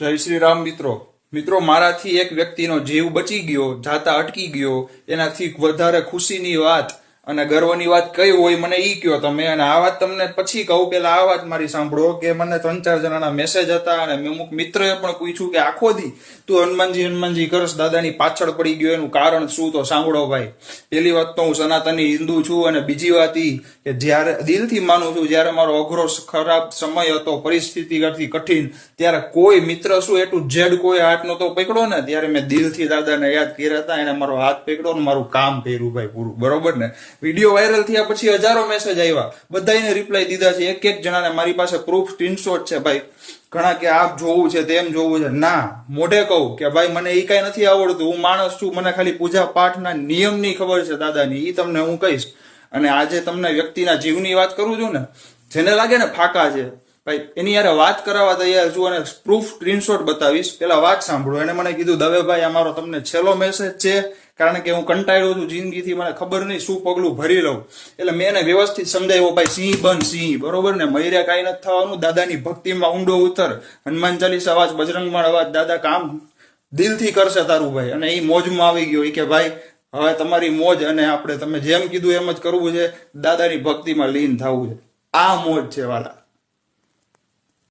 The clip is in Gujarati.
જય શ્રી રામ મિત્રો. મિત્રો, મારાથી એક વ્યક્તિનો જીવ બચી ગયો, જાતા અટકી ગયો. એનાથી વધારે ખુશીની વાત અને ગર્વની વાત કઈ હોય મને ઈ કયો તમે. અને આ વાત તમને પછી કહું, પેલા આ વાત મારી સાંભળો, કે મને ત્રણ ચાર જણાના મેસેજ હતા અને અમુક મિત્રએ પણ પૂછ્યું કે આખો દી તું હનુમાનજી હનુમાનજી કરશ દાદાની પાછળ પડી ગયો, એનું કારણ શું તો સાંભળો ભાઈ. પેલી વાત તો હું સનાતની હિન્દુ છું અને બીજી વાત ઈ કે જ્યારે દિલથી માનું છું, જ્યારે મારો અઘરો ખરાબ સમય હતો પરિસ્થિતિ કરતી કઠિન, ત્યારે કોઈ મિત્ર શું એટલું જેડ કોઈ હાથ નતો પકડો ને, ત્યારે મેં દિલથી દાદાને યાદ કર્યા હતા, એને મારો હાથ પકડ્યો ને મારું કામ કર્યું ભાઈ પૂરું. બરોબર ને? વીડિયો વાયરલ થયા પછી હજારો મેસેજ આવ્યા બધાને રિપ્લાય દીધા છે. એક એક જણાને મારી પાસે પ્રૂફ સ્ક્રીનશોટ છે, ભાઈ. ઘણા કે આપ જોવું છે, તેમ જોવું છે. ના, મોઢે કહું કે ભાઈ, મને એ કઈ નથી આવડતું. હું માણસ છું. મને ખાલી પૂજા પાઠના નિયમની ખબર છે, દાદાની. એ તમને હું કહીશ. અને આજે તમને વ્યક્તિના જીવની વાત કરું છું ને, જેને લાગે ને ફાકા છે, ભાઈ, એની યારે વાત કરાવવા તૈયાર છું અને પ્રૂફ સ્ક્રીનશોટ બતાવીશ. પેલા વાત સાંભળો. એને મને કીધું દવે ભાઈ અમારો તમને છેલ્લો મેસેજ છે. કારણ કે હું કંટાળ્યો છું જિંદગીથી, મને ખબર નહીં શું પગલું ભરી લઉં. એટલે મેં એને વ્યવસ્થિત સમજાવ્યો ભાઈ, સિંહ બન, સિંહ. બરોબર ને? મૈર્યા કાંઈ નથી થવાનું. દાદાની ભક્તિમાં ઊંડો ઉતર. હનુમાન ચાલીસા અવાજ બજરંગમાં અવાજ, દાદા, કામ દિલથી કરશે તારું ભાઈ. અને એ મોજમાં આવી ગયો. એ કે, ભાઈ, હવે તમારી મોજ અને આપણે, તમે જેમ કીધું એમ જ કરવું છે. દાદાની ભક્તિમાં લીન થવું છે. આ મોજ છે વાલા.